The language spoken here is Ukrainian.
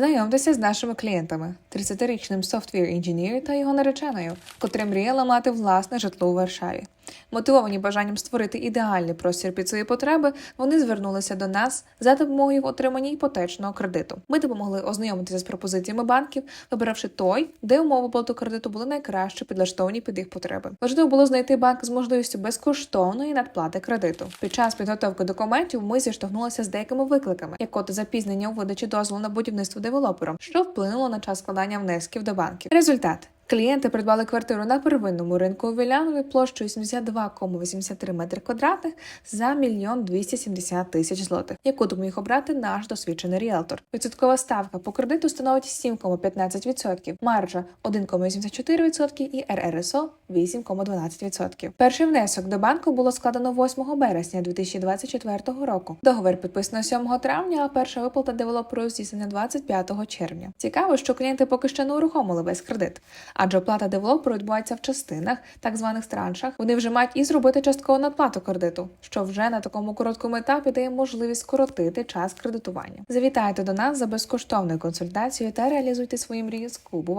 Знайомтеся з нашими клієнтами: 30-річним софтвір інженер та його нареченою, котра мріяла мати власне житло у Варшаві. Мотивовані бажанням створити ідеальний простір під свої потреби, вони звернулися до нас за допомогою в отриманні іпотечного кредиту. Ми допомогли ознайомитися з пропозиціями банків, вибравши той, де умови оплату кредиту були найкраще підлаштовані під їх потреби. Важливо було знайти банк з можливістю безкоштовної надплати кредиту. Під час підготовки документів ми зіштовхнулися з деякими викликами, як от запізнення у видачі дозволу на будівництво девелопером, що вплинуло на час складання внесків до банків. Результат. Клієнти придбали квартиру на первинному ринку у Вілянові площею 72,83 метри квадратних за мільйон 270 тисяч злотих, яку допоміг обрати наш досвідчений ріелтор. Відсоткова ставка по кредиту становить 7,15%, маржа 1,84% і РРСО 8,12%. Перший внесок до банку було складено 8 березня 2024 року. Договір підписано 7 травня, а перша виплата девелоперу здійснена 25 червня. Цікаво, що клієнти поки що не урухомили весь кредит, адже оплата девелоперу відбувається в частинах, так званих траншах. Вони вже мають і зробити часткову надплату кредиту, що вже на такому короткому етапі дає можливість скоротити час кредитування. Завітайте до нас за безкоштовною консультацією та реалізуйте свої мрії з клубу.